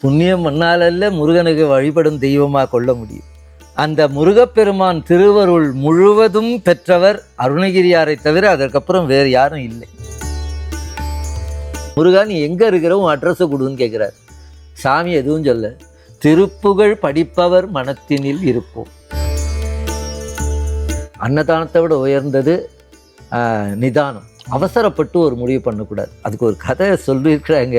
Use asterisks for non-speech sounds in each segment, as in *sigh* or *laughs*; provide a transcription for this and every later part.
புண்ணியம் மண்ணாலல்ல முருகனுக்கு வழிபடும் தெய்வமாக கொள்ள முடியும். அந்த முருகப்பெருமான் திருவருள் முழுவதும் பெற்றவர் அருணகிரியாரை தவிர அதற்கப்புறம் வேறு யாரும் இல்லை. முருகா நீ எங்க இருக்கிற? உன் அட்ரஸை கொடுன்னு கேட்கிறார் சாமி எதுவும் சொல்ல திருப்புகழ் படிப்பவர் மனத்தினில் இருப்போம். அன்னதானத்தை விட உயர்ந்தது ஆஹ், நிதானம். அவசரப்பட்டு ஒரு முடிவு பண்ணக்கூடாது. அதுக்கு ஒரு கதை சொல்லியிருக்கிறாங்க.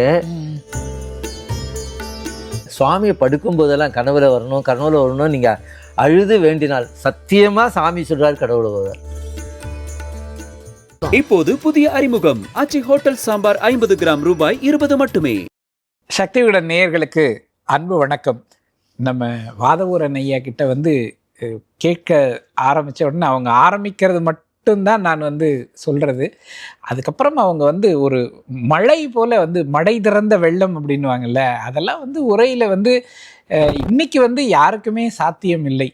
சுவாமியை படுக்கும் போதெல்லாம் கனவுல வரணும் கனவுல வரணும் நீங்க அழுது வேண்டினால் சத்தியமா சாமி சொல்றாரு கடவுளை வருவார் இப்போது புதிய அறிமுகம். ஆச்சி ஹோட்டல் சாம்பார் ஐம்பது கிராம் ரூபாய் இருபது மட்டுமே. சக்தியுடன் நேயர்களுக்கு அன்பு வணக்கம். நம்ம வாதவூரன் ஐயா கிட்ட வந்து கேட்க ஆரம்பித்த உடனே அவங்க ஆரம்பிக்கிறது மட்டும்தான் நான் வந்து சொல்கிறது அதுக்கப்புறம் அவங்க வந்து ஒரு மழை போல் வந்து மடை திறந்த வெள்ளம் அப்படின்னுவாங்கல்ல அதெல்லாம் வந்து உரையில் வந்து இன்றைக்கி இன்னைக்கு வந்து யாருக்குமே சாத்தியம் இல்லை.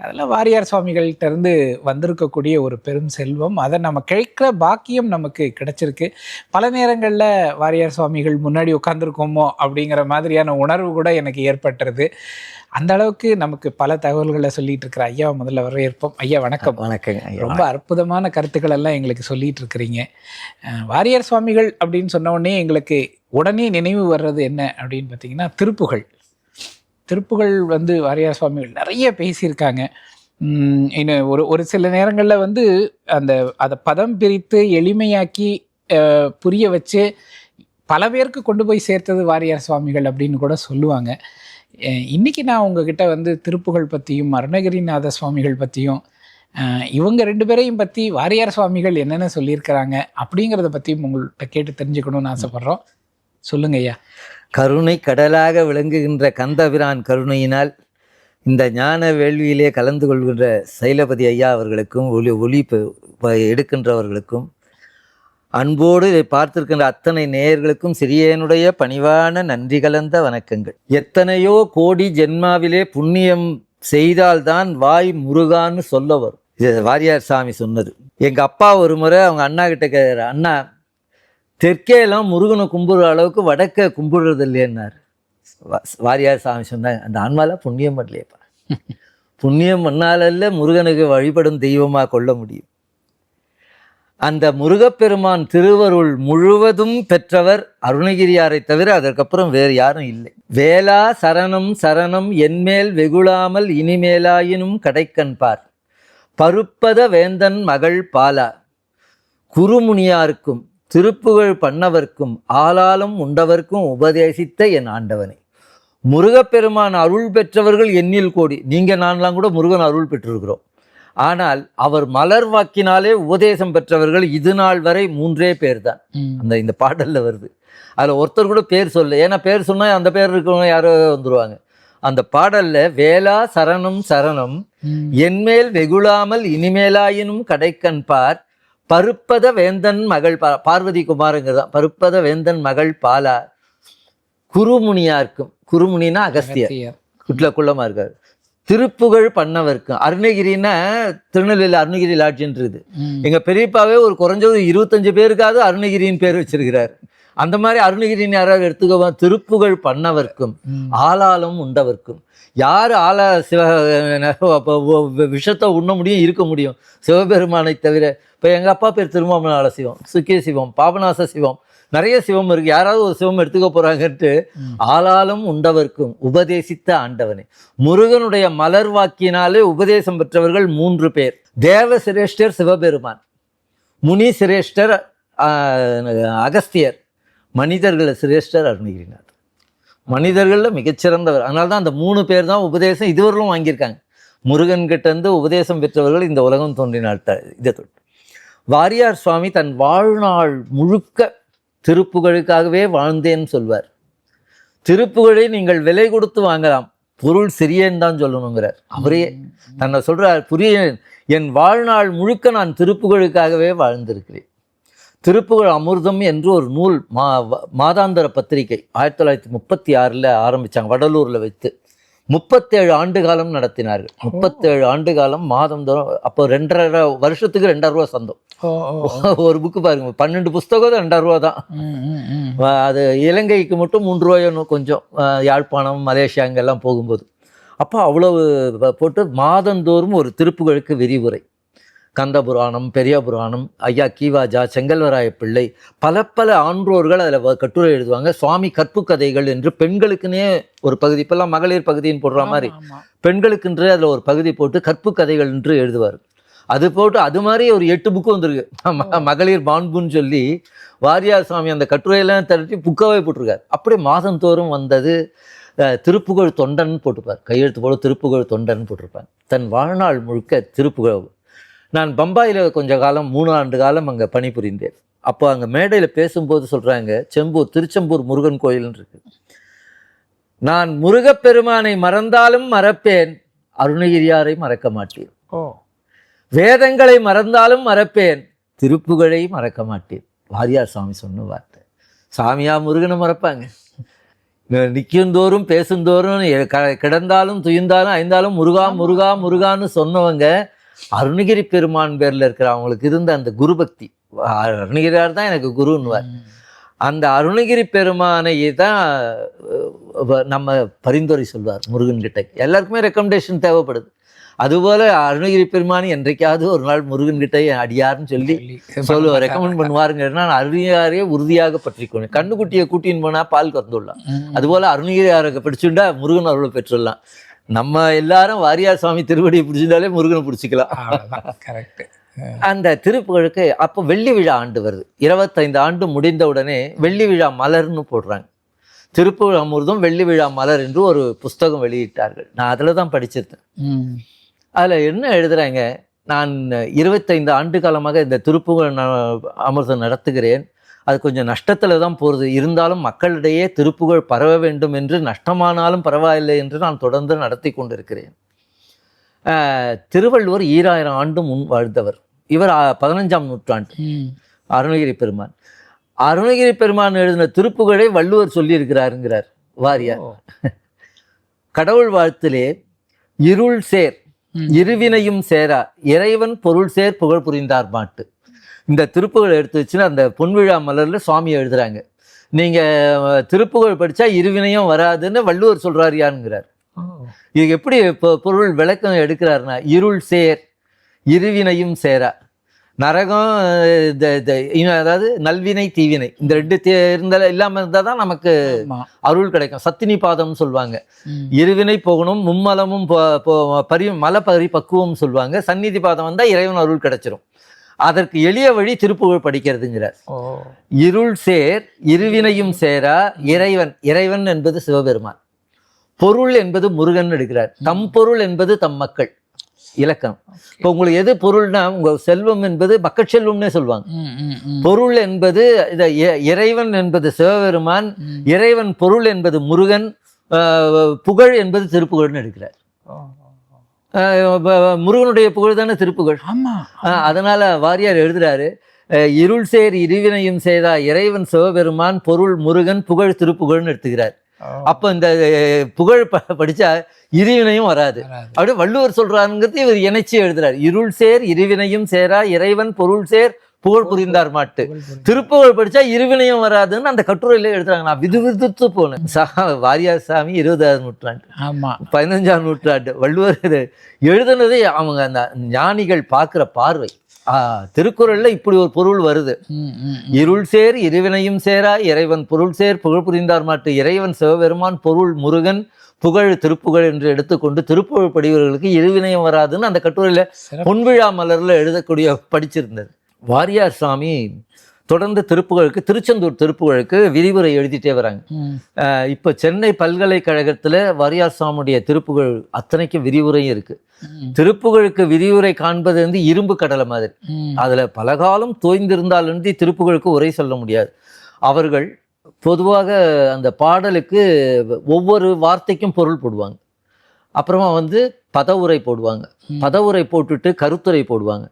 அதெல்லாம் வாரியார் சுவாமிகள்கிட்ட இருந்து வந்திருக்கக்கூடிய ஒரு பெரும் செல்வம். அதை நம்ம கிடைக்கிற பாக்கியம் நமக்கு கிடைச்சிருக்கு. பல நேரங்களில் வாரியார் சுவாமிகள் முன்னாடி உட்காந்துருக்கோமோ அப்படிங்கிற மாதிரியான உணர்வு கூட எனக்கு ஏற்பட்டுறது அந்த அளவுக்கு நமக்கு பல தகவல்களை சொல்லிட்டு இருக்கிற ஐயா முதல்ல வரவேற்போம். ஐயா வணக்கம். வணக்கங்க. ஐயா. ரொம்ப அற்புதமான கருத்துக்கள் எல்லாம் எங்களுக்கு சொல்லிட்டு இருக்கிறீங்க. வாரியார் சுவாமிகள் அப்படின்னு சொன்ன உடனே எங்களுக்கு உடனே நினைவு வர்றது என்ன அப்படின்னு பார்த்தீங்கன்னா திருப்புகழ் திருப்புகழ் வந்து வாரியார் சுவாமிகள் நிறைய பேசியிருக்காங்க. இன்னும் ஒரு ஒரு சில நேரங்களில் வந்து அந்த அதை பதம் பிரித்து எளிமையாக்கி புரிய வச்சு பல பேருக்கு கொண்டு போய் சேர்த்தது வாரியார் சுவாமிகள் அப்படின்னு கூட சொல்லுவாங்க. இன்றைக்கி நான் உங்ககிட்ட வந்து திருப்புகழ் பற்றியும் அருணகிரிநாத சுவாமிகள் பற்றியும் இவங்க ரெண்டு பேரையும் பற்றி வாரியார் சுவாமிகள் என்னென்ன சொல்லியிருக்கிறாங்க அப்படிங்கிறத பற்றியும் உங்கள்கிட்ட கேட்டு தெரிஞ்சுக்கணும்னு ஆசைப்பட்றோம். சொல்லுங்க ஐயா. கருணை கடலாக விளங்குகின்ற கந்தபிரான் கருணையினால் இந்த ஞான வேள்வியிலே கலந்து கொள்கின்ற சைலபதி ஐயா அவர்களுக்கும் ஒளி ஒளி எடுக்கின்றவர்களுக்கும் அன்போடு இதை பார்த்திருக்கின்ற அத்தனை நேயர்களுக்கும் சிறியனுடைய பணிவான நன்றி கலந்த வணக்கங்கள். எத்தனையோ கோடி ஜென்மாவிலே புண்ணியம் செய்தால்தான் வாய் முருகான்னு சொல்ல வரும். இது வாரியார் சாமி சொன்னது. எங்க அப்பா ஒரு முறை அவங்க அண்ணா கிட்ட கேட்குற அண்ணா தெற்கே எல்லாம் முருகனை கும்பிடுற அளவுக்கு வடக்க கும்பிடுறது இல்லையன்னார் வா- வாரியார் சாமி சொன்னாங்க அந்த ஆன்மாலாம் புண்ணியம் பண்ணலையப்பா. புண்ணியம் பண்ணாலல்ல முருகனுக்கு வழிபடும் தெய்வமாக கொள்ள முடியும். அந்த முருகப்பெருமான் திருவருள் முழுவதும் பெற்றவர் அருணகிரியாரை தவிர அதற்கப்புறம் வேறு யாரும் இல்லை. வேளா சரணம் சரணம் என்மேல் வெகுளாமல் இனிமேலாயினும் கடைக்கண்பார் பருப்பத வேந்தன் மகள் பாலா. குருமுனியாருக்கும் திருப்புகழ் பண்ணவர்க்கும் ஆளாலும் உண்டவர்க்கும் உபதேசித்த என் ஆண்டவனை. முருகப்பெருமான் அருள் பெற்றவர்கள் எண்ணில் கோடி. நீங்கள் நான்லாம் கூட முருகன் அருள் பெற்றிருக்கிறோம். ஆனால் அவர் மலர் வாக்கினாலே உபதேசம் பெற்றவர்கள் இது நாள் வரை மூன்றே பேர் தான் அந்த இந்த பாடல்ல வருது. அதுல ஒருத்தர் கூட பேர் சொல்ல ஏன்னா பேர் சொன்னா அந்த பேர் இருக்கிறவங்க யாரோ வந்துருவாங்க. அந்த பாடல்ல வேளா சரணம் சரணம் என்மேல் வெகுளாமல் இனிமேலாயினும் கடைக்கண் பார். பருப்பத வேந்தன் மகள் பா பார்வதி குமாரங்கிறது தான். பருப்பத வேந்தன் மகள் பாலா. குருமுனியார்க்கும் குருமுனினா அகஸ்தியர். குட்ல குள்ளமா இருக்காரு. திருப்புகழ் பண்ணவர்க்கும் அருணகிரின்னா திருநெல்வேலி அருணகிரி லாட்ஜின்றது. ம். எங்க பெரியப்பாவே ஒரு குறைஞ்சது இருபத்தஞ்சு பேருக்காவது அருணகிரியின் பேர் வச்சிருக்கிறார். அந்த மாதிரி அருணகிரின்னு யாராவது எடுத்துக்கோ திருப்புகழ் பண்ணவர்க்கும். ஆளாலும் உண்டவர்க்கும். யார் ஆளா சிவ விஷத்தை உண்ண முடியும் இருக்க முடியும். சிவபெருமானை தவிர இப்போ எங்கள் அப்பா பேர் திருமாமலால சிவம் சுக்கிய சிவம் பாபநாச சிவம் நிறைய சிவம் இருக்கு. யாராவது ஒரு சிவம் எடுத்துக்க போறாங்கன்ட்டு ம். ஆளாலும் உண்டவர்க்கும் உபதேசித்த ஆண்டவனே. முருகனுடைய மலர் வாக்கினாலே உபதேசம் பெற்றவர்கள் மூன்று பேர். தேவ சிரேஷ்டர் சிவபெருமான் முனி சிரேஷ்டர் அகஸ்தியர் மனிதர்கள் சிரேஷ்டர் அருணகிரிநாதர் மனிதர்களில் மிகச்சிறந்தவர். அதனால தான் அந்த மூணு பேர் தான் உபதேசம் இதுவரையிலும் வாங்கியிருக்காங்க. முருகன் கிட்ட இருந்து உபதேசம் பெற்றவர்கள் இந்த உலகம் தோன்றினாள் த இதை தொட்டு. வாரியார் சுவாமி தன் வாழ்நாள் முழுக்க திருப்புகழுக்காகவே வாழ்ந்தேன்னு சொல்வார். திருப்புகழை நீங்கள் விலை கொடுத்து வாங்கலாம். பொருள் சிறியன்னு தான் சொல்லணுங்கிறார். அவரே தன்னை சொல்றார் புரிய என் வாழ்நாள் முழுக்க நான் திருப்புகழுக்காகவே வாழ்ந்திருக்கிறேன். திருப்புகழ் அமிர்தம் என்று ஒரு நூல் மா வ- மாதாந்திர பத்திரிகை ஆயிரத்தி தொள்ளாயிரத்தி முப்பத்தி ஆறில் ஆரம்பித்தாங்க வடலூரில் வைத்து. முப்பத்தேழு ஆண்டு காலம் நடத்தினார்கள் முப்பத்தேழு ஆண்டு காலம் மாதந்தோறும் அப்போ ரெண்டரை வருஷத்துக்கு ரெண்டாயிரம் ரூபா சந்தம். ஒரு புக்கு பாருங்க பன்னெண்டு புஸ்தகம் ரெண்டாயிரம் ரூபா தான். அது இலங்கைக்கு மட்டும் மூன்று ரூபாயோ கொஞ்சம் யாழ்ப்பாணம் மலேசியா அங்கெல்லாம் போகும்போது. அப்போ அவ்வளவு போட்டு மாதந்தோறும் ஒரு திருப்புகளுக்கு விரிவுரை. கந்த புராணம் பெரிய புராணம் ஐயா கீவாஜா செங்கல்வராய பிள்ளை பல பல ஆன்றோர்கள் அதில் கட்டுரை எழுதுவாங்க. சுவாமி கற்பு கதைகள் என்று பெண்களுக்குன்னே ஒரு பகுதி இப்பெல்லாம் மகளிர் பகுதின்னு போடுற மாதிரி. பெண்களுக்கென்று அதில் ஒரு பகுதி போட்டு கற்பு கதைகள் என்று எழுதுவார். அது போட்டு அது மாதிரி ஒரு எட்டு புக்கு வந்திருக்கு. மகளிர் பான்புன்னு சொல்லி வாரியார் சுவாமி அந்த கட்டுரையெல்லாம் திரட்டி புக்காவே போட்டிருக்காரு. அப்படியே மாதந்தோறும் வந்தது திருப்புகழ் தொண்டன் போட்டுப்பார் கையெழுத்து போல திருப்புகழ் தொண்டன் போட்டிருப்பார். தன் வாழ்நாள் முழுக்க திருப்புகழ் நான் பம்பாயில் கொஞ்ச காலம் மூணு ஆண்டு காலம் அங்கே பணிபுரிந்தேன். அப்போ அங்கே மேடையில் பேசும்போது சொல்கிறாங்க செம்பூர் திருச்செம்பூர் முருகன் கோயில்னு இருக்கு. நான் முருகப்பெருமானை மறந்தாலும் மறப்பேன் அருணகிரியாரை மறக்க மாட்டேன். ஓ. வேதங்களை மறந்தாலும் மறப்பேன் திருப்புகழை மறக்க மாட்டேன். வாரியார் சாமி சொன்ன வார்த்தை. சாமியா முருகனை மறப்பாங்க. நிற்குந்தோறும் பேசுந்தோறும் கிடந்தாலும் துயிந்தாலும் ஐந்தாலும் முருகா முருகா முருகான்னு சொன்னவங்க அருணகிரி பெருமான் பேர்ல இருக்கிற அவங்களுக்கு இருந்த அந்த குரு பக்தி அருணகிரியார் தான் எனக்கு குருன்னுவார். அந்த அருணகிரி பெருமானை தான் நம்ம பரிந்துரை சொல்வார் முருகன் கிட்ட. எல்லாருக்குமே ரெக்கமெண்டேஷன் தேவைப்படுது. அதுபோல அருணகிரி பெருமானி என்றைக்காவது ஒரு நாள் முருகன் கிட்ட அடியார்னு சொல்லி சொல்லுவார். ரெக்கமெண்ட் பண்ணுவாருங்க நான் அருணியாரையே உறுதியாக பற்றிக்கொண்டு கண்ணுக்குட்டியை கூட்டின்னு போனா பால் கறந்துடலாம். அதுபோல அருணகிரியாரை பிடிச்சுண்டா முருகன் அருளை பெற்றுடலாம். நம்ம எல்லாரும் வாரியார் சுவாமி திருவடியை பிடிச்சிருந்தாலே முருகனை பிடிச்சிக்கலாம். கரெக்ட் அந்த திருப்புகழுக்கு அப்போ வெள்ளி விழா ஆண்டு வருது. இருபத்தைந்து ஆண்டு முடிந்த உடனே வெள்ளி விழா மலர்னு போடுறாங்க. திருப்புகழ் அமிர்தம் வெள்ளி விழா மலர் என்று ஒரு புஸ்தகம் வெளியிட்டார்கள். நான் அதில் தான் படிச்சிருந்தேன். அதில் என்ன எழுதுறாங்க? நான் இருபத்தைந்து ஆண்டு காலமாக இந்த திருப்புகழ் அமிர்தம் நடத்துகிறேன். அது கொஞ்சம் நஷ்டத்தில் தான் போகிறது இருந்தாலும் மக்களிடையே திருப்புகழ் பரவ வேண்டும் என்று நஷ்டமானாலும் பரவாயில்லை என்று நான் தொடர்ந்து நடத்தி கொண்டிருக்கிறேன். திருவள்ளுவர் ஈராயிரம் ஆண்டு முன் வாழ்ந்தவர். இவர் பதினஞ்சாம் நூற்றாண்டு. அருணகிரி பெருமான். அருணகிரி பெருமான் எழுதின திருப்புகழை வள்ளுவர் சொல்லியிருக்கிறாருங்கிறார் வாரியார். கடவுள் வாழ்த்திலே இருள் சேர் இருவினையும் சேரா இறைவன் பொருள் சேர் புகழ் புரிந்தார் மாட்டு இந்த திருப்புகழ் எடுத்து வச்சுன்னா அந்த பொன்விழா மலர்ல சுவாமி எழுதுறாங்க. நீங்க அஹ், திருப்புகழ் படிச்சா இருவினையும் வராதுன்னு வள்ளுவர் சொல்றாருயான்ங்கிறார் இது எப்படி இப்போ பொருள் விளக்கம் எடுக்கிறாருன்னா இருள் சேர் இருவினையும் சேரா. நரகம் இந்த அதாவது நல்வினை தீவினை. இந்த ரெண்டு இருந்தால் இல்லாமல் இருந்தால் தான் நமக்கு அருள் கிடைக்கும். சத்தினி பாதம்னு சொல்லுவாங்க. இருவினை போகணும் மும்மலமும் பரி மல பரி பக்குவம் சொல்லுவாங்க. சந்நிதி பாதம் வந்தால் இறைவன் அருள் கிடைச்சிரும். அதற்கு எளிய வழி திருப்புகழ் படிக்கிறதுங்கிறார். இருள் சேர் இருவினையும் சேரா இறைவன் இறைவன் என்பது சிவபெருமான். பொருள் என்பது முருகன் எடுக்கிறார். தம் பொருள் என்பது தம் மக்கள். இலக்கணம். இப்போ உங்களுக்கு எது பொருள்னா உங்க செல்வம் என்பது மக்கள் செல்வம்னே சொல்லுவாங்க. பொருள் என்பது இத இறைவன் என்பது சிவபெருமான். இறைவன் பொருள் என்பது முருகன் புகழ் என்பது திருப்புகழ்னு எடுக்கிறார். முருகனுடைய புகழ் தானே திருப்புகழ். ஆமா. ஆஹ், அதனால வாரியார் எழுதுறாரு இருள் சேர் இருவினையும் செய்தா இறைவன் சிவபெருமான் பொருள் முருகன் புகழ் திருப்புகழ்னு எடுத்துக்கிறார். அப்போ இந்த புகழ் ப- படிச்சா இருவினையும் வராது. அப்படியே வள்ளுவர் சொல்றாருங்கிறது இவர் இணைச்சி எழுதுறார். இருள் சேர் இருவினையும் சேரா இறைவன் பொருள் சேர் புகழ் புரிந்தார் மாட்டு. திருப்புகழ் படிச்சா இருவினையும் வராதுன்னு அந்த கட்டுரையில எழுதுறாங்க. நான் விது விதுத்து போனேன். சா வாரியார் சாமி இருபதாவது நூற்றாண்டு. ஆமா. பதினஞ்சாம் நூற்றாண்டு. வள்ளுவர் எழுதுனதே அவங்க அந்த ஞானிகள் பார்க்குற பார்வை. திருக்குறள்ல இப்படி ஒரு பொருள் வருது. இருள் சேர் இருவினையும் சேரா இறைவன் பொருள் சேர் புகழ் புரிந்தார் மாட்டு. இறைவன் சிவபெருமான் பொருள் முருகன் புகழ் திருப்புகழ் என்று எடுத்துக்கொண்டு திருப்புகழ் படிவர்களுக்கு இருவினையும் வராதுன்னு அந்த கட்டுரையில. பொன்விழா மலர்ல எழுதக்கூடிய படிச்சிருந்தது. வாரியார் சாமி தொடர்ந்து திருப்புகழுக்கு திருச்செந்தூர் திருப்புகழுக்கு விரிவுரை எழுதிட்டே வராங்க. இப்போ சென்னை பல்கலைக்கழகத்துல வாரியார் சாமியுடைய திருப்புகழ் அத்தனைக்கும் விரிவுரையும் இருக்கு. ம், திருப்புகழுக்கு விரிவுரை காண்பது வந்து இரும்பு கடலை மாதிரி. அதுல பலகாலம் தோய்ந்திருந்தாலின்றி திருப்புகழுக்கு உரை சொல்ல முடியாது. அவர்கள் பொதுவாக அந்த பாடலுக்கு ஒவ்வொரு வார்த்தைக்கும் பொருள் போடுவாங்க. அப்புறமா வந்து பதவுரை போடுவாங்க. பதவுரை போட்டுட்டு கருத்துரை போடுவாங்க.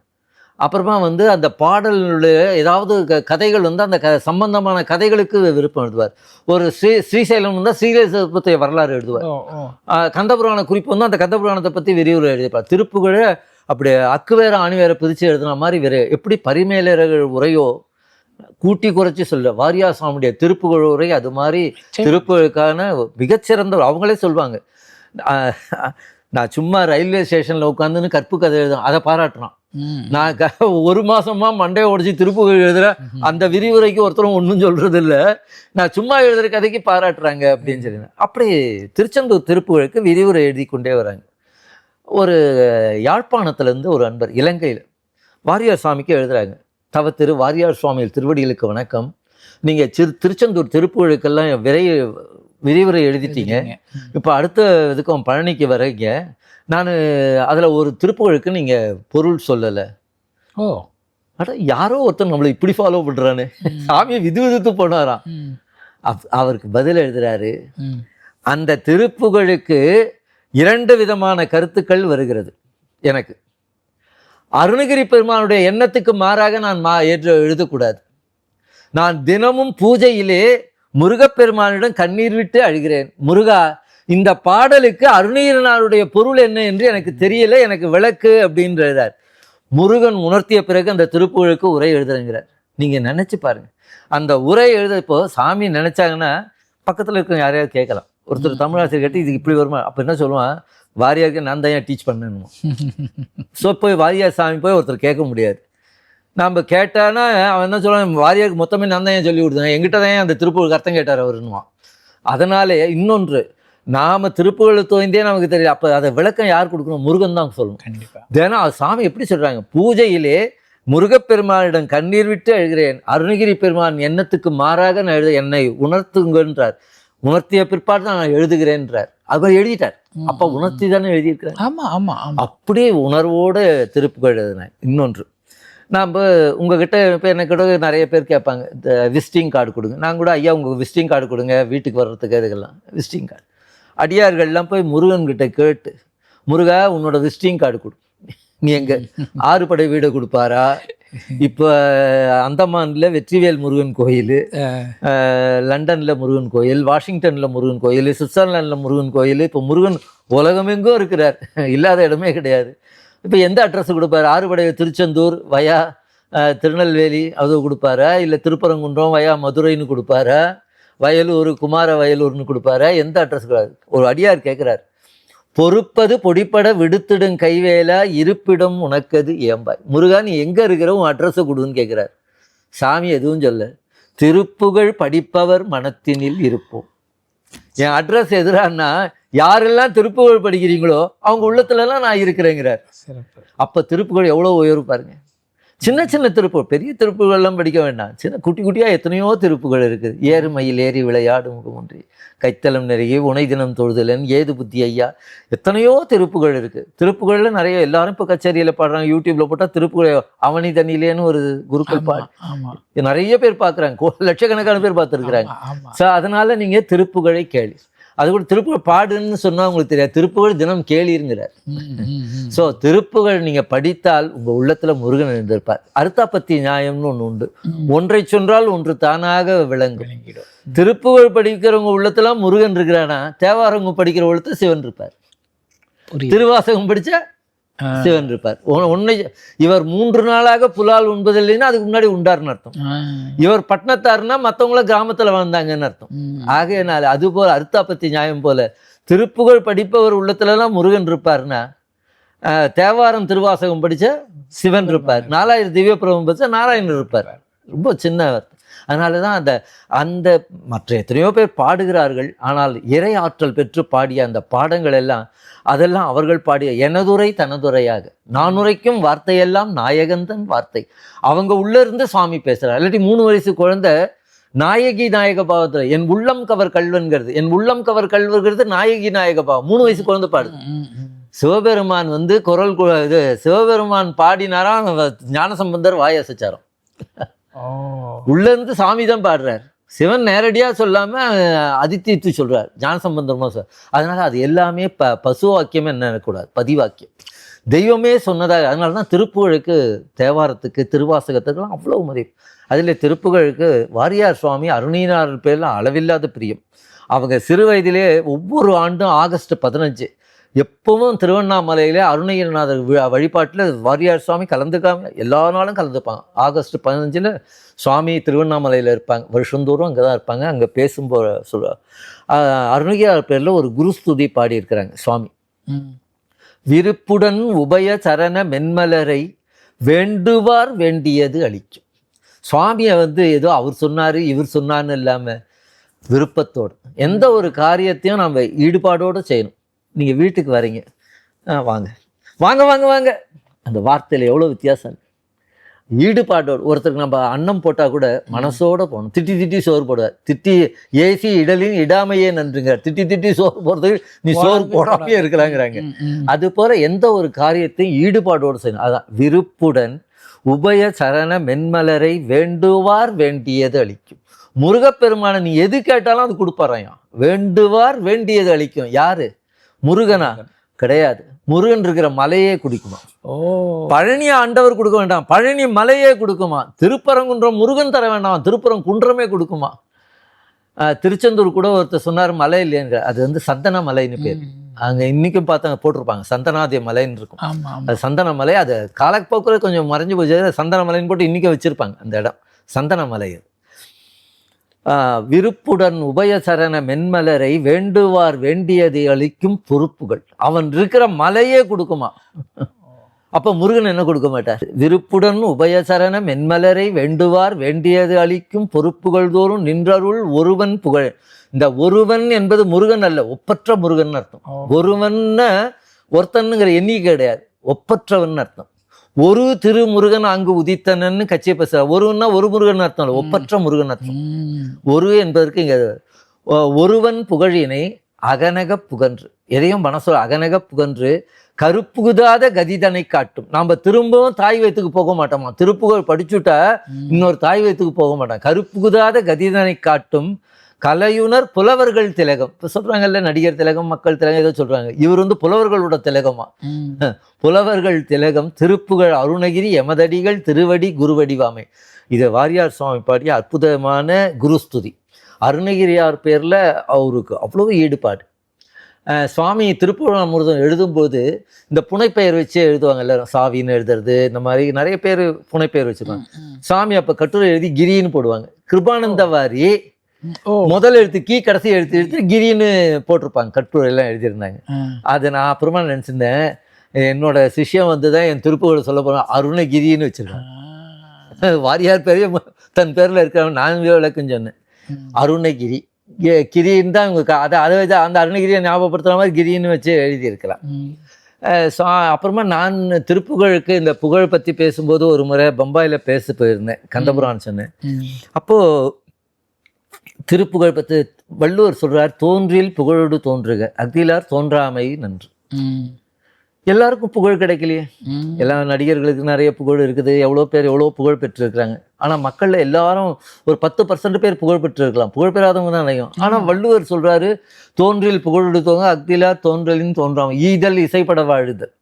அப்புறமா வந்து அந்த பாடலுடைய ஏதாவது க- கதைகள் வந்து அந்த க சம்பந்தமான கதைகளுக்கு விருப்பம் எழுதுவார். ஒரு ஸ்ரீ ஸ்ரீசைலம் வந்தால் ஸ்ரீசைலத்தை வரலாறு எழுதுவார். கந்தபுராண குறிப்பு வந்து அந்த கந்தபுராணத்தை பற்றி விரிவுரை எழுதியிருப்பார் திருப்புகழ அப்படி அக்கு வேற ஆணி வேற பிரித்து எழுதுன மாதிரி வேற எப்படி பரிமேலர்கள் உரையோ கூட்டி குறைச்சி சொல்ல வாரியா சாமியுடைய திருப்புகழ் உரை அது மாதிரி சரி. திருப்புகழுக்கான மிகச்சிறந்த அவங்களே சொல்லுவாங்க நான் சும்மா ரயில்வே ஸ்டேஷனில் உட்காந்துன்னு கற்பு கதை எழுதுறேன். அதை பாராட்டுறான். நான் ஒரு மாசமா மண்டையை உடச்சி திருப்புகழ் எழுதுறேன். அந்த விரிவுரைக்கு ஒருத்தரும் ஒன்றும் சொல்றது இல்ல நான் சும்மா எழுதுற கதைக்கு பாராட்டுறாங்க அப்படின்னு சொல்லி அப்படி திருச்செந்தூர் திருப்புகழுக்கு விரிவுரை எழுதி கொண்டே வராங்க. ஒரு யாழ்ப்பாணத்துலேருந்து ஒரு அன்பர் இலங்கையில் வாரியார் சுவாமிக்கு எழுதுறாங்க. தவ திரு வாரியார் சுவாமிகள் திருவடிகளுக்கு வணக்கம். நீங்கள் சிறு திருச்செந்தூர் திருப்புகழுக்கெல்லாம் விரை விரிவுரை எழுதிட்டீங்க. இப்போ அடுத்த இதுக்கும் பழனிக்கு வரீங்க. நான் அதில் ஒரு திருப்புகழுக்கு நீங்கள் பொருள் சொல்லலை. ஓ. அட யாரோ ஒருத்தன் நம்மளை இப்படி ஃபாலோ பண்ணுறானே சாமியை விது விதுத்து போனாராம். அப்- அவருக்கு பதில் எழுதுறாரு. அந்த திருப்புகழுக்கு இரண்டு விதமான கருத்துக்கள் வருகிறது எனக்கு. அருணகிரி பெருமானுடைய எண்ணத்துக்கு மாறாக நான் மா ஏற்று எழுதக்கூடாது. நான் தினமும் பூஜையிலே முருகப்பெருமானிடம் கண்ணீர் விட்டு அழுகிறேன். முருகா இந்த பாடலுக்கு அருணகிரினாருடைய பொருள் என்ன என்று எனக்கு தெரியல எனக்கு விளக்கு அப்படின்னு எழுதார் முருகன் உணர்த்திய பிறகு அந்த திருப்புகழுக்கு உரை எழுதுறேங்கிறார் நீங்க நினைச்சு பாருங்க. அந்த உரை எழுதப்போ சாமி நினைச்சாங்கன்னா பக்கத்துல இருக்க யாரையாவது கேட்கலாம். ஒருத்தர் தமிழாசிரியர் கேட்டு இதுக்கு இப்படி வருமா? அப்ப என்ன சொல்லுவான்? வாரியாருக்கு நான் தான் ஏன் டீச் பண்ணணும் ஸோ போய் வாரியார் சாமி போய் ஒருத்தர் கேட்க முடியாது. நாம் கேட்டானா அவன் என்ன சொல்லுவான்? வாரியாருக்கு மொத்தமே நான் தான் ஏன் சொல்லி கொடுத்தேன்? எங்கிட்ட தான் அந்த திருப்புகளுக்கு அர்த்தம் கேட்டார் அவருன்னுவான். அதனாலே இன்னொன்று நாம திருப்புகள் தோய்ந்தே நமக்கு தெரியல. அப்போ அதை விளக்கம் யார் கொடுக்கணும்? முருகன் தான் சொல்லணும். கண்டிப்பா. தினம் அது சாமி எப்படி சொல்றாங்க? பூஜையிலே முருகப்பெருமானிடம் கண்ணீர் விட்டு எழுகிறேன் அருணகிரி பெருமான் எண்ணத்துக்கு மாறாக நான் எழுத என்னை உணர்த்துங்கன்றார். உணர்த்திய பிற்பாடு தான் நான் எழுதுகிறேன்றார். அவர் எழுதிட்டார். அப்ப உணர்த்தி தானே எழுதியிருக்கிறார். ஆமா ஆமா ஆமா. அப்படியே உணர்வோடு திருப்புகள் எழுதினேன் இன்னொன்று நாம் உங்ககிட்ட இப்போ என்ன கூட நிறைய பேர் கேட்பாங்க இந்த விசிட்டிங் கார்டு கொடுங்க. நான் கூட ஐயா உங்கள் விசிட்டிங் கார்டு கொடுங்க வீட்டுக்கு வர்றதுக்கு இதுக்கெல்லாம். Visiting card. அடியார்கள்லாம் போய் முருகன் கிட்ட கேட்டு முருகா உன்னோட விசிட்டிங் கார்டு கொடு. நீ எங்க ஆறு படை வீடு கொடுப்பாரா? இப்போ அந்தமான்ல வெற்றிவேல் முருகன் கோயில் லண்டனில் முருகன் கோயில் வாஷிங்டனில் முருகன் கோயில் சுவிட்சர்லாண்டில் முருகன் கோயில் இப்போ முருகன் உலகமெங்கும் இருக்கிறார். இல்லாத இடமே கிடையாது. இப்போ எந்த அட்ரஸ் கொடுப்பாரு? ஆறுபடை திருச்செந்தூர் வயா திருநெல்வேலி அது கொடுப்பாரா? இல்லை திருப்பரங்குன்றம் வயா மதுரைன்னு கொடுப்பாரா? வயலூர் குமார வயலூர்னு கொடுப்பாரா. எந்த அட்ரஸ் ஒரு அடியார் கேட்குறார் பொறுப்பது பொடிப்பட விடுத்திடும் கைவேலா இருப்பிடம் உனக்கது ஏம்பாய். முருகா நீ எங்கே இருக்கிற? உன் அட்ரஸை கொடுன்னு கேட்குறார் சாமி எதுவும் சொல்ல திருப்புகழ் படிப்பவர் மனத்தினில் இருப்போம். என் அட்ரஸ் எதிரான்னா யாரெல்லாம் திருப்புகழ் படிக்கிறீங்களோ அவங்க உள்ளத்துலலாம் நான் இருக்கிறேங்கிறார். அப்போ திருப்புகழ் எவ்வளோ உயர்வு பாருங்க. சின்ன சின்ன திருப்புகள் பெரிய திருப்புகள்லாம் படிக்க வேண்டாம். சின்ன குட்டி குட்டியாக எத்தனையோ திருப்புகள் இருக்குது. ஏறு மயில் ஏறி விளையாடு முகமொன்றி. கைத்தலம் நிறைய உனை தினம் தொழுதலன் ஏது புத்தி ஐயா? எத்தனையோ திருப்புகள் இருக்குது திருப்புகள்ல நிறைய எல்லாரும் இப்போ கச்சேரியில் பாடுறாங்க. யூடியூப்ல போட்டால் திருப்புகள் அவனி தண்ணிலேன்னு ஒரு குருக்கள் பாடு. நிறைய பேர் பார்க்குறாங்க. லட்சக்கணக்கான பேர் பார்த்துருக்குறாங்க. ஸோ அதனால நீங்க திருப்புகழை கேளு. அது கூட திருப்புகழ் பாடுன்னு சொன்னா உங்களுக்கு தெரியாது. திருப்புகழ் தினம் கேளிருங்கிறார். ஸோ திருப்புகழ் நீங்க படித்தால் உங்க உள்ளத்துல முருகன் இருந்திருப்பார் அர்த்தாபத்தி நியாயம்னு ஒன்று உண்டு. ஒன்றை சொன்னால் ஒன்று தானாக விளங்கும். விளங்கிடும். திருப்புகழ் படிக்கிறவங்க உள்ளத்துல முருகன் இருக்கிறானா? தேவாரங்க படிக்கிற உள்ளத்துல சிவன் இருப்பார். திருவாசகம் படிச்சா ஆ. சிவன் இருப்பார் ஒன்னை இவர் மூன்று நாளாக புலால் உண்பதில்லைன்னா அதுக்கு முன்னாடி உண்டார்னு அர்த்தம். இவர் பட்டணத்தாருன்னா மற்றவங்கள கிராமத்துல வாழ்ந்தாங்கன்னு அர்த்தம். ஆகையினால அது போல அர்த்தாபத்தி நியாயம் போல திருப்புகழ் படிப்பவர் உள்ளத்துலலாம் முருகன் இருப்பார்னா தேவாரம் திருவாசகம் படிச்ச சிவன் இருப்பார். நாலாயிரம் திவ்ய பிரபம் படிச்சா நாராயணன் இருப்பார். ரொம்ப சின்ன அதனால தான் அந்த அந்த மற்ற எத்தனையோ பேர் பாடுகிறார்கள் ஆனால் இறை ஆற்றல் பெற்று பாடிய அந்த பாடங்கள் எல்லாம் அதெல்லாம் அவர்கள் பாடிய எனதுரை தனதுரையாக. நான் உரைக்கும் வார்த்தையெல்லாம் நாயகந்தன் வார்த்தை. அவங்க உள்ள இருந்து சுவாமி பேசுறார். இல்லாட்டி மூணு வயசு குழந்தை நாயகி நாயக பாவத்துல என் உள்ளம் கவர் கல்வன்கிறது என் உள்ளம் கவர் கல்வர்கிறது நாயகி நாயக பாவம். மூணு வயசு குழந்தை பாடுது. சிவபெருமான் வந்து குரல் இது சிவபெருமான் பாடினாரா ஞானசம்பந்தர் வாய் அசைச்சாராம். ஓ. உள்ள இருந்து சாமி தான் பாடுறார். சிவன் நேரடியாக சொல்லாமல் அஹ், அதித்தித்து சொல்றார் ஞானசம்பந்தர்மா சொல் அதனால் அது எல்லாமே ப பசு வாக்கியம் என்ன கூடாது பதிவாக்கியம். தெய்வமே சொன்னதாக அதனால தான் திருப்புகழுக்கு தேவாரத்துக்கு திருவாசகத்துக்கெல்லாம் அவ்வளோ மதிப்பு அதில் திருப்புகழுக்கு வாரியார் சுவாமி அருணீனார் பேரில் அளவில்லாத பிரியம். அவங்க சிறு வயதிலே ஒவ்வொரு ஆண்டும் ஆகஸ்ட் பதினஞ்சு எப்பவும் திருவண்ணாமலையிலே அருணகிரிநாதர் வி- வழிபாட்டில் வாரியார் சுவாமி கலந்துக்காம எல்லா நாளும் கலந்துப்பாங்க. ஆகஸ்ட் பதினஞ்சில் சுவாமி திருவண்ணாமலையில் இருப்பாங்க. வருஷந்தோறும் அங்கே தான் இருப்பாங்க. அங்கே பேசும்போது சொல்லுவாங்க அருணகிரியார் பேரில் ஒரு குருஸ்துதி பாடியிருக்கிறாங்க சுவாமி. விருப்புடன் உபய சரண மென்மலரை வேண்டுவார் வேண்டியது அளிக்கும். சுவாமியை வந்து ஏதோ அவர் சொன்னார் இவர் சொன்னார்னு இல்லாமல் விருப்பத்தோடு எந்த ஒரு காரியத்தையும் நம்ம ஈடுபாடோடு செய்யணும். நீங்கள் வீட்டுக்கு வரீங்க. ஆ, வாங்க. வாங்க வாங்க வாங்க. அந்த வார்த்தையில் எவ்வளோ வித்தியாசம். ஈடுபாடோடு ஒருத்தருக்கு நம்ம அன்னம் போட்டால் கூட மனசோட போகணும். திட்டி திட்டி சோறு போடுவார். திட்டி ஏசி இடலின் இடாமையே நன்றுங்க. திட்டி திட்டி சோறு போடுறதுக்கு நீ சோறு போடாமையே ம். அது போல எந்த ஒரு காரியத்தையும் ஈடுபாடோடு செய்யணும். அதான் விருப்புடன் உபய சரண மென்மலரை வேண்டுவார் வேண்டியது அளிக்கும். முருகப்பெருமானை நீ எது கேட்டாலும் அது கொடுப்பாராயாம் வேண்டுவார் வேண்டியது அளிக்கும். யாரு? முருகனா? கிடையாது. முருகன் இருக்கிற மலையே குடிக்குமா? ஓ. பழனி ஆண்டவர் கொடுக்க வேண்டாம். பழனி மலையே கொடுக்குமா? திருப்பரங்குன்றம் முருகன் தர வேண்டாம். திருப்பரம் குன்றமே கொடுக்குமா திருச்செந்தூர் கூட ஒருத்தர் சொன்னார் மலை இல்லைங்க அது வந்து சந்தன மலைன்னு பேர். அங்க இன்னைக்கும் பார்த்தாங்க போட்டிருப்பாங்க. சந்தனாதிய மலைன்னு இருக்கும். அது சந்தன மலை அது காலப்போக்கில் கொஞ்சம் மறைஞ்சு போச்சு. சந்தன மலைன்னு போட்டு இன்னைக்கு வச்சிருப்பாங்க அந்த இடம். சந்தன மலை அது. விருப்புடன் உபயசரண மென்மலரை வேண்டுவார் வேண்டியதை அளிக்கும் பொறுப்புகள். அவன் இருக்கிற மலையே கொடுக்குமா? அப்ப முருகன் என்ன கொடுக்க மாட்டார்? விருப்புடன் உபயசரண மென்மலரை வேண்டுவார் வேண்டியது அளிக்கும் பொறுப்புகள் தோறும் நின்றருள் ஒருவன் புகழ். இந்த ஒருவன் என்பது முருகன் அல்ல ஒப்பற்ற முருகன் அர்த்தம். ஓ. ஒருவன்னு ஒருத்தனுங்கிற எண்ணிக்கை கிடையாது ஒப்பற்றவன் அர்த்தம். ஒரு திருமுருகன் அங்கு உதித்தனன்னு கட்சியை பேசுற ஒருவன்னா ஒரு முருகன் அர்த்தம் இல்லை ஒப்பற்ற முருகன் அர்த்தம். ஒரு என்பதற்கு இங்க ஒருவன் புகழினை அகனக புகன்று. எதையும் மனசு அகனக புகன்று கருப்புகுதாத கதிதனை காட்டும். நாம திரும்பவும் தாய் வயிற்றுக்கு போக மாட்டோமா? திருப்புகழ் படிச்சுட்டா. இன்னொரு தாய் வயிற்றுக்கு போக மாட்டான். கருப்புகுதாத கதிதனை காட்டும் கலையுணர் புலவர்கள் திலகம். இப்போ சொல்றாங்கல்ல நடிகர் திலகம் மக்கள் திலகம் ஏதோ சொல்றாங்க. இவர் வந்து புலவர்களோட திலகமா. புலவர்கள் திலகம் திருப்புகழ் அருணகிரி எமதடிகள் திருவடி குருவடிவாமை. இது வாரியார் சுவாமி பாடிய அற்புதமான குருஸ்துதி. அருணகிரியார் பேரில் அவருக்கு அவ்வளவு ஈடுபாடு. சுவாமி திருப்புவனாமிர்தம் எழுதும்போது இந்த புனைப்பெயர் வச்சு எழுதுவாங்க எல்லாரும். சாவின்னு எழுதுறது இந்த மாதிரி நிறைய பேர் புனைப்பெயர் வச்சுருவாங்க ம். சாமி அப்போ கட்டுரை எழுதி கிரின்னு போடுவாங்க. கிருபானந்த வாரி முதல் எழுத்து கீ கடைசி எழுத்து எழுத்து கிரின்னு போட்டிருப்பாங்க. கட்டுரை எல்லாம் எழுதியிருந்தாங்க. அதை நான் அப்புறமா நினச்சிருந்தேன். என்னோட சிஷ்யம் வந்து தான் என் திருப்புகளை சொல்ல போகிறேன் அருணகிரின்னு வச்சிருக்கேன். *laughs* வாரியார் பேரே மு- தன் பேரில் இருக்கிறவன் நான் விளக்குன்னு சொன்னேன். அருணகிரி கிரின்னு தான் இவங்க அதை அதை வச்சு அந்த அருணகிரியை ஞாபகப்படுத்துகிற மாதிரி கிரின்னு வச்சு எழுதியிருக்கலாம். ஸோ அப்புறமா நான் திருப்புகழுக்கு இந்த புகழ் பற்றி பேசும்போது ஒரு முறை பம்பாயில் பேச போயிருந்தேன். கந்தபுரான் சொன்னேன். அப்போது திருப்புகழ் பற்றி வள்ளுவர் சொல்றார் தோன்றில் புகழோடு தோன்றுக அகிலார் தோன்றாமை நன்று. எல்லாருக்கும் புகழ் கிடைக்கலையே. எல்லா நடிகர்களுக்கு நிறைய புகழ் இருக்குது எவ்வளோ பேர் எவ்வளோ புகழ் பெற்றிருக்கிறாங்க. ஆனால் மக்களில் எல்லாரும் ஒரு பத்து பர்சன்ட் பேர் புகழ் பெற்றிருக்கலாம். புகழ் பெறாதவங்க தான் அதிகம். ஆனால் வள்ளுவர் சொல்றாரு தோன்றில் புகழோடு தோங்க அக்திலா தோன்றலின் தோன்றாம. ஈதல் இசைப்பட வாழுதல்.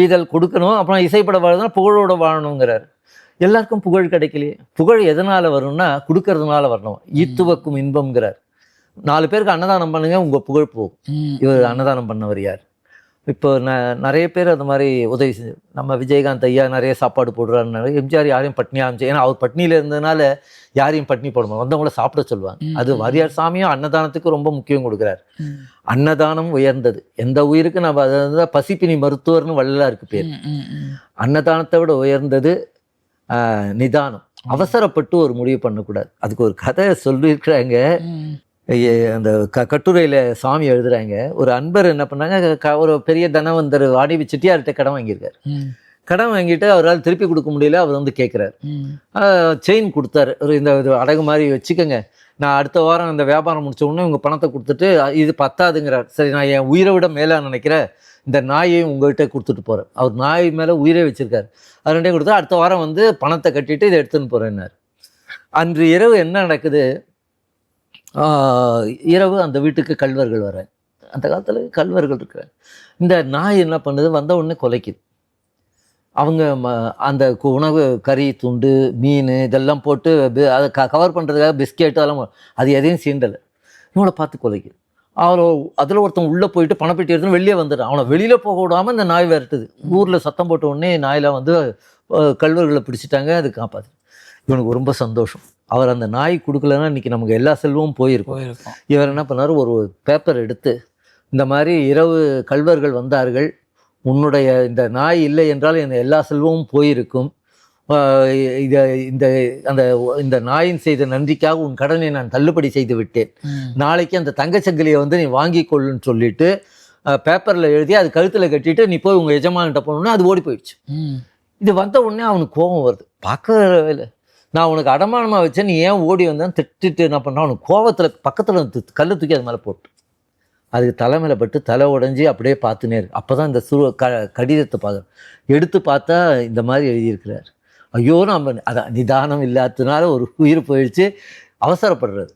ஈதல் கொடுக்கணும் அப்புறம் இசைப்பட வாழுதுனா புகழோட வாழணுங்கிறார். எல்லாருக்கும் புகழ் கிடைக்கலையே. புகழ் எதனால வரும்னா கொடுக்கறதுனால வரணும். ஈத்துவக்கும் இன்பம்ங்கிறார். நாலு பேருக்கு அன்னதானம் பண்ணுங்க உங்க புகழ் போகும். இவர் அன்னதானம் பண்ணவர் யார்? இப்போ ந நிறைய பேர் அந்த மாதிரி உதவி செஞ்சு நம்ம விஜயகாந்த் ஐயா நிறைய சாப்பாடு போடுறாருனால எம்ஜிஆர் யாரையும் பட்னியாக அமைச்சு ஏன்னா அவர் பட்னியில் இருந்ததுனால யாரையும் பட்னி போட மாட்டாங்க வந்தவங்கள சாப்பிட சொல்லுவாங்க. அது வாரியார் சாமியும் அன்னதானத்துக்கு ரொம்ப முக்கியம் கொடுக்குறாரு. அன்னதானம் உயர்ந்தது. எந்த உயிருக்கு நம்ம அதை பசிப்பினி மருத்துவர்னு வள்ளலாருக்கு பேர். அன்னதானத்தை விட உயர்ந்தது நிதானம். அவசரப்பட்டு ஒரு முடிவு பண்ணக்கூடாது. அதுக்கு ஒரு கதை சொல்லியிருக்கிறாங்க. அந்த க கட்டுரையில் சாமி எழுதுறாங்க. ஒரு அன்பர் என்ன பண்ணாங்க ஒரு பெரிய தனவந்தர் வாடிவி செட்டியார்கிட்ட கடன் வாங்கியிருக்காரு. கடன் வாங்கிட்டு அவரால் திருப்பி கொடுக்க முடியல அவர் வந்து கேட்குறாரு. செயின் கொடுத்தாரு. ஒரு இந்த இது அடகு மாதிரி வச்சுக்கோங்க. நான் அடுத்த வாரம் இந்த வியாபாரம் முடிச்ச உடனே உங்கள் பணத்தை கொடுத்துட்டு இது பத்தாதுங்கிறார். சரி நான் என் உயிரை விட மேலே நினைக்கிறேன் இந்த நாயையும் உங்கள்கிட்ட கொடுத்துட்டு போகிறேன் அவர் நாய் மேலே உயிரே வச்சிருக்காரு. அது ரெண்டையும் கொடுத்தா அடுத்த வாரம் வந்து பணத்தை கட்டிட்டு இதை எடுத்துன்னு போகிறேன்னார் அன்று இரவு என்ன நடக்குது? இரவு அந்த வீட்டுக்கு கல்வர்கள் வர அந்த காலத்தில் கல்வர்கள் இருக்கிறாங்க. இந்த நாய் என்ன பண்ணுது? வந்த உடனே கொலைக்குது. அவங்க ம- அந்த உணவு கறி துண்டு மீன் இதெல்லாம் போட்டு அதை க கவர் பண்ணுறதுக்காக பிஸ்கெட் அதெல்லாம் அது எதையும் சீண்டலை. இவனை பார்த்து கொலைக்கு. அவளை அதில் ஒருத்தன் உள்ளே போயிட்டு பணப்பெட்டி எடுத்துன்னு வெளியே வந்துட்டான் அவனை வெளியில் போக விடாமல் இந்த நாய் விரட்டுது. ஊரில் சத்தம் போட்ட உடனே நாயெல்லாம் வந்து கல்வர்களை பிடிச்சிட்டாங்க அது காப்பாத்து. இவனுக்கு ரொம்ப சந்தோஷம். அவர் அந்த நாய் கொடுக்கலன்னா இன்னைக்கு நமக்கு எல்லா செல்வமும் போயிருக்கோம். இவர் என்ன பண்ணார்? ஒரு பேப்பர் எடுத்து இந்த மாதிரி இரவு கல்வர்கள் வந்தார்கள். உன்னுடைய இந்த நாய் இல்லை என்றால் என் எல்லா செல்வமும் போயிருக்கும். இத இந்த அந்த இந்த நாயின் செய்த நன்றிக்காக உன் கடனை நான் தள்ளுபடி செய்து விட்டேன். நாளைக்கு அந்த தங்கச்சங்கிலியை வந்து நீ வாங்கிக் கொள்ளுன்னு சொல்லிட்டு பேப்பரில் எழுதி அது கழுத்தில் கட்டிட்டு நீ போய் உங்கள் எஜமான்கிட்ட போகணுன்னா அது ஓடி போயிடுச்சு. இது வந்த உடனே அவனுக்கு கோபம் வருது. பார்க்கவே இல்லை. நான் உனக்கு அடமானமாக வச்சேன் நீ ஏன் ஓடி வந்தேன்னு திட்டிட்டு என்ன பண்ணா? அவனுக்கு கோவத்தில் பக்கத்தில் கல் தூக்கி அது மேலே போட்டு. அதுக்கு தலைமையில் பட்டு தலை உடைஞ்சி அப்படியே பார்த்துனே இருக்கு அப்போ தான் இந்த சுரு க கடிதத்தை பார்க்குறேன் எடுத்து பார்த்தா இந்த மாதிரி எழுதியிருக்கிறார். ஐயோ நம்ம அதான் நிதானம் இல்லாததுனால ஒரு உயிர் போயிடுச்சு. அவசரப்படுறது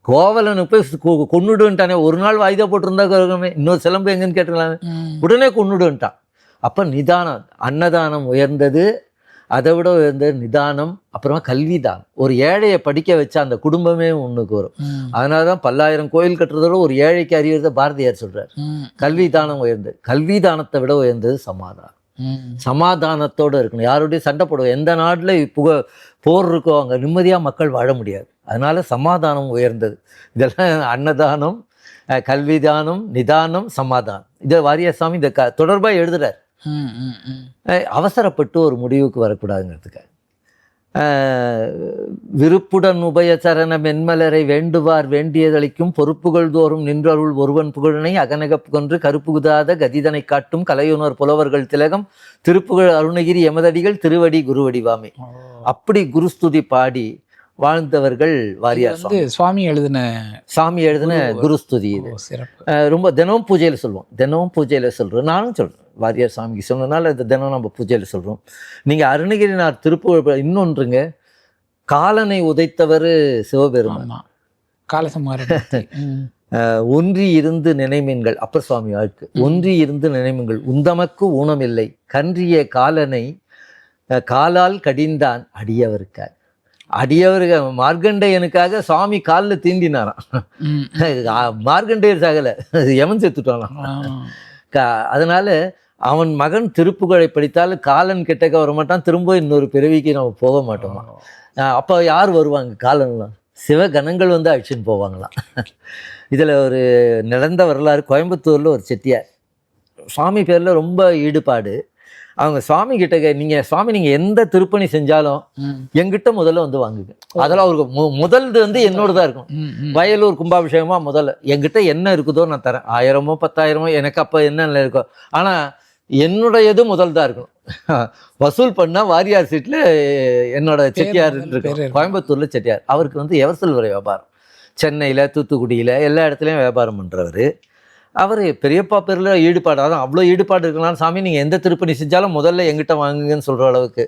கோவலனை போய் கொ- கொன்னுடுன்ட்டானே. ஒரு நாள் வாய்தா போட்டிருந்தா கருகமே. இன்னொரு சிலம்பு எங்கன்னு கேட்டுக்கலாமே. உடனே கொன்னுடுன்ட்டான். அப்போ நிதானம் அன்னதானம் உயர்ந்தது. அதை விட உயர்ந்தது நிதானம் அப்புறமா கல்விதானம் ஒரு ஏழையை படிக்க வச்சா அந்த குடும்பமே ஒன்றுக்கு வரும். அதனால தான் பல்லாயிரம் கோயில் கட்டுறதோட ஒரு ஏழைக்கு அறிவுறத பாரதியார் சொல்றார். ம். கல்விதானம் உயர்ந்தது. கல்விதானத்தை விட உயர்ந்தது சமாதானம். சமாதானத்தோடு இருக்கணும். யாரோடையும் சண்டை போடுவோம் எந்த நாட்டில் புக போர் இருக்கோ அங்கே நிம்மதியாக மக்கள் வாழ முடியாது. அதனால சமாதானம் உயர்ந்தது. இதெல்லாம் அன்னதானம் கல்விதானம் நிதானம் சமாதானம். இதை வாரியசாமி இந்த க தொடர்பாக. அஹ், அவசரப்பட்டு ஒரு முடிவுக்கு வரக்கூடாதுங்கிறதுக்காக. விருப்புடன் உபயச்சரண மென்மலரை வேண்டுவார் வேண்டியதளிக்கும் பொறுப்புகள் தோறும் நின்றருள் ஒருவன் புகழனை அகநக புகன்று கருப்புகுதாத கதிதனை காட்டும் கலையுணர் புலவர்கள் திலகம் திருப்புகழ் அருணகிரி எமதடிகள் திருவடி குருவடிவாமே. அப்படி குருஸ்துதி பாடி வாழ்ந்தவர்கள் வாரியார் சுவாமி எழுதின சாமி எழுதின குருஸ்துதி இது. ரொம்ப தினமும் பூஜையில் சொல்லுவோம் தினமும் பூஜையில் சொல்கிறோம் நானும் சொல்கிறேன் வாரியார் சாமிக்கு சொன்னனால இந்த தினம் நம்ம பூஜையில் சொல்கிறோம் நீங்கள் அருணகிரினார் திருப்புகழ் இன்னொன்றுங்க காலனை உதைத்தவர் சிவபெருமான். காலசமாரம் *laughs* ஒன்றி இருந்து நினைமீன்கள் அப்பர் சுவாமி வாழ்க்கு. ஒன்றி இருந்து நினைமீன்கள் உந்தமக்கு ஊனமில்லை கன்றிய காலனை காலால் கடிந்தான் அடியவருக்கு மார்க்கண்டேயனுக்காக சுவாமி காலில் தீண்டினாராம். மார்க்கண்டேயர் சாகலை எவன். கா- அதனால அவன் மகன் திருப்புகழை படித்தால் காலன் கிட்டக்க வர மாட்டான் திரும்ப இன்னொரு பிறவிக்கு நம்ம போக மாட்டோமா? அப்போ யார் வருவாங்க காலன்லாம் சிவகணங்கள் வந்து அழிச்சுன்னு போவாங்களாம் இதில் ஒரு நடந்த வரலாறு கோயம்புத்தூரில் ஒரு செட்டியார். சுவாமி பேரில் ரொம்ப ஈடுபாடு. அவங்க சுவாமி கிட்ட கே- நீங்க சுவாமி நீங்க எந்த திருப்பணி செஞ்சாலும். எங்கிட்ட முதல்ல வந்து வாங்குங்க. அதெல்லாம் அவருக்கு மு- முதல்து வந்து என்னோட தான் இருக்கும். வயலூர் கும்பாபிஷேகமா முதல்ல. என்கிட்ட என்ன இருக்குதோ நான் தரேன். ஆயிரமோ பத்தாயிரமோ எனக்கு அப்போ என்ன இருக்கோ. ஆனா என்னுடையது முதல் தான் இருக்கணும். வசூல் பண்ணா வாரியார் சீட்ல என்னோட செட்டியார் இருக்கும். கோயம்புத்தூர்ல செட்டியார். அவருக்கு வந்து எவர்சல் வரை வியாபாரம். சென்னையில தூத்துக்குடியில எல்லா இடத்துலையும் வியாபாரம் பண்றவர். அவர் பெரியப்பா பேர்ல ஈடுபாடு அதான் அவ்வளோ ஈடுபாடு இருக்கலாம் சாமி நீங்கள் எந்த திருப்பணி செஞ்சாலும் முதல்ல எங்கிட்ட வாங்குங்கன்னு சொல்கிற அளவுக்கு.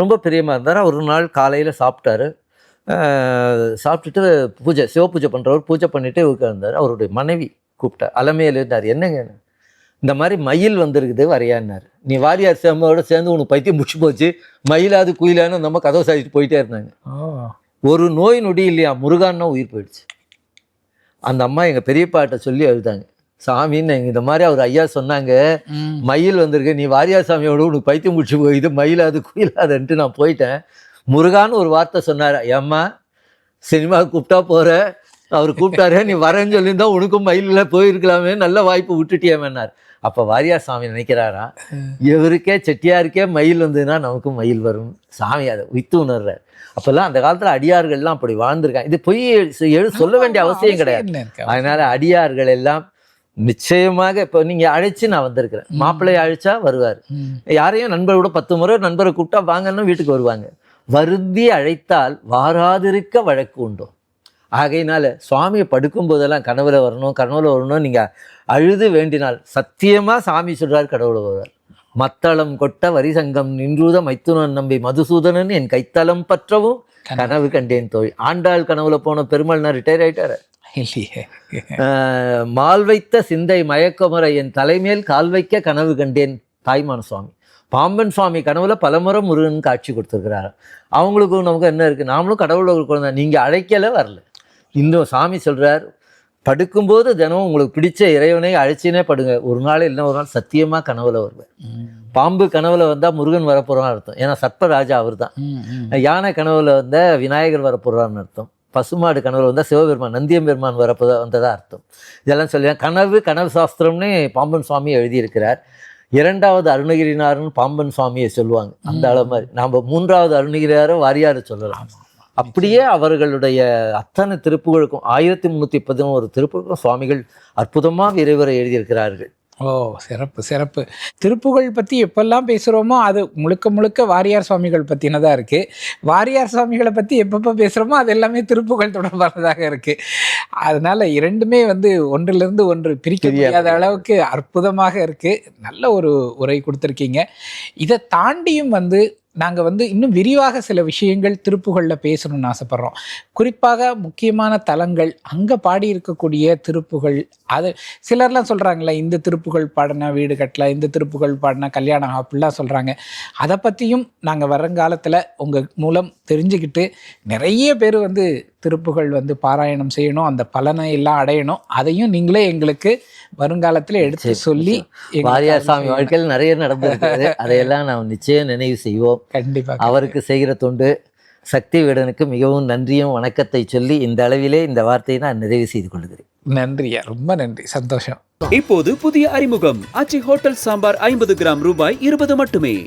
ரொம்ப பிரியமாக இருந்தார். ஒரு நாள் காலையில் சாப்பிட்டாரு. சாப்பிட்டுட்டு பூஜை சிவ பூஜை பண்ணுறவர் பூஜை பண்ணிட்டு உட்கார்ந்தார். அவருடைய மனைவி கூப்பிட்டார் அலமையில் இருந்தார் என்னங்க இந்த மாதிரி மயில் வந்திருக்குது வரையான்னார். நீ வாரியார் சேமையோட சேர்ந்து உனக்கு பைத்தியம் முடிச்சு போச்சு மயிலாது குயிலான்னு நம்ம கதவை சாதிட்டு போயிட்டே இருந்தாங்க. ஒரு நோய் நொடி இல்லையா முருகான்னா உயிர் போயிடுச்சு. அந்த அம்மா எங்கள் பெரியப்பாட்ட சொல்லி எழுதாங்க சாமின்னு இந்த மாதிரி அவர் ஐயா சொன்னாங்க. மயில் வந்திருக்கு நீ வாரியார் சாமியோட உனக்கு பைத்தியம் முடிச்சு போயிது மயிலாது குயிலாதுன்ட்டு நான் போயிட்டேன். முருகான்னு ஒரு வார்த்தை சொன்னார் ஏம்மா சினிமாவுக்கு கூப்பிட்டா போற அவர் கூப்பிட்டாரு நீ வரேன்னு சொல்லியிருந்தா உனக்கும் மயிலில் போயிருக்கலாமே நல்ல வாய்ப்பு விட்டுட்டியாமேன்னார். அப்போ வாரியார் சாமி நினைக்கிறாரா? இவருக்கே செட்டியாருக்கே மயில் வந்ததுன்னா நமக்கும் மயில் வரும். சாமி அதை வித்து உணர்றார். அப்போல்லாம் அந்த காலத்தில் அடியார்கள்லாம் அப்படி வாழ்ந்திருக்காங்க. இது பொய் எழு சொல்ல வேண்டிய அவசியம் கிடையாது. அதனால அடியார்கள் எல்லாம் நிச்சயமாக இப்போ நீங்க அழைச்சு நான் வந்திருக்கிறேன். மாப்பிள்ளையை அழைச்சா வருவார். யாரையும் நண்பரோட பத்து முறை நண்பரை கூப்பிட்டா வாங்கன்னு வீட்டுக்கு வருவாங்க. வருந்தி அழைத்தால் வாராதிருக்க வழக்கு உண்டோ. ஆகையினால சுவாமியை படுக்கும் போதெல்லாம் கனவுல வரணும் கனவுல வரணும் நீங்க அழுது வேண்டினால் சத்தியமா சாமி சொல்றார் கடவுள வருவார் மத்தளம் கொட்ட வரிசங்கம் நின்றூத மைத்துனன் நம்பி மதுசூதனன் என் கைத்தலம் பற்றவும் கனவு. கண்டேன் தோழி. ஆண்டாள் கனவுல போன பெருமாள் நான் ரிட்டையர் ஆயிட்டாரு. இல்லையே. மால் வைத்த சிந்தை மயக்கமுறை என் தலைமேல் கால் வைக்க கனவு கண்டேன் தாய்மான சுவாமி. பாம்பன் சுவாமி கனவுல பலமுறை முருகன் காட்சி கொடுத்துருக்கிறாரு. அவங்களுக்கும் நமக்கு என்ன இருக்குது நாமளும் கடவுளோட குழந்தை. நீங்கள் அழைக்கல வரல. இன்னும் சாமி சொல்கிறார் படுக்கும்போது தினம் உங்களுக்கு பிடிச்ச இறைவனை அழைச்சினே படுங்க. ஒரு நாள் இல்லை ஒரு நாள் சத்தியமாக கனவுல வருவேன். பாம்பு கனவுல வந்தால் முருகன் வரப்போகிறான்னு அர்த்தம். ஏன்னா சர்ப்பராஜா அவர் தான் யானை கனவுல வந்த விநாயகர் வரப்போகிறான்னு அர்த்தம். பசுமாடு கனவுல வந்தால் சிவபெருமான் நந்தியம்பெருமான் வரப்போ வந்ததா அர்த்தம். இதெல்லாம் சொல்லி கனவு கனவு சாஸ்திரம்னு பாம்பன் சுவாமி எழுதியிருக்கிறார். இரண்டாவது அருணகிரினார்னு பாம்பன் சுவாமியை சொல்லுவாங்க. அந்த அளவு மாதிரி. நாம் மூன்றாவது அருணகிரியாரை வாரியாரை சொல்லலாம். அப்படியே அவர்களுடைய அத்தனை திருப்புகளுக்கும் ஆயிரத்தி முந்நூற்றி பதினோரு திருப்புகளுக்கும் சுவாமிகள் அற்புதமாக விரைவுரை எழுதியிருக்கிறார்கள். ஓ சிறப்பு சிறப்பு. திருப்புகழ் பற்றி எப்பெல்லாம் பேசுகிறோமோ அது முழுக்க முழுக்க வாரியார் சுவாமிகள் பற்றினதாக இருக்குது வாரியார் சுவாமிகளை பற்றி எப்பப்போ பேசுகிறோமோ அது எல்லாமே திருப்புகழ் தொடர்பானதாக இருக்குது அதனால் இரண்டுமே வந்து ஒன்றிலிருந்து ஒன்று பிரிக்க. முடியாத அளவுக்கு அற்புதமாக இருக்குது நல்ல ஒரு உரை கொடுத்துருக்கீங்க. இதை தாண்டியும் வந்து நாங்கள் வந்து இன்னும் விரிவாக சில விஷயங்கள் திருப்புகளில் பேசணும்னு ஆசைப்பட்றோம். குறிப்பாக முக்கியமான தலங்கள் அங்கே பாடி இருக்கக்கூடிய திருப்புகள் அது சிலர்லாம் சொல்கிறாங்களே இந்த திருப்புகள் பாடினா வீடு கட்டல இந்த திருப்புகள் பாடினா கல்யாணம் அப்படிலாம் சொல்கிறாங்க அதை பற்றியும் நாங்கள் வருங்காலத்தில் உங்கள் மூலம் தெரிஞ்சுக்கிட்டு நிறைய பேர் வந்து திருப்புகள் வந்து பாராயணம் செய்யணும் அந்த பலனை எல்லாம் அடையணும். அதையும் நீங்களே எங்களுக்கு வருங்காலத்தில் எடுத்து சொல்லி வாரியார் சாமி. வாழ்க்கையில் நிறைய நடந்திருக்கிறது அதையெல்லாம் நாம் நிச்சயம் நினைவு செய்வோம். கண்டிப்பா அவருக்கு செய்கிற தொண்டு சக்தி வேடனுக்கு மிகவும் நன்றியும் வணக்கத்தை சொல்லி இந்த அளவிலே இந்த வார்த்தையை நான் நிறைவு செய்து கொள்கிறேன். நன்றியா ரொம்ப நன்றி. சந்தோஷம். இப்போது புதிய அறிமுகம். ஆச்சி ஹோட்டல் சாம்பார் ஐம்பது கிராம் ரூபாய் இருபது மட்டுமே.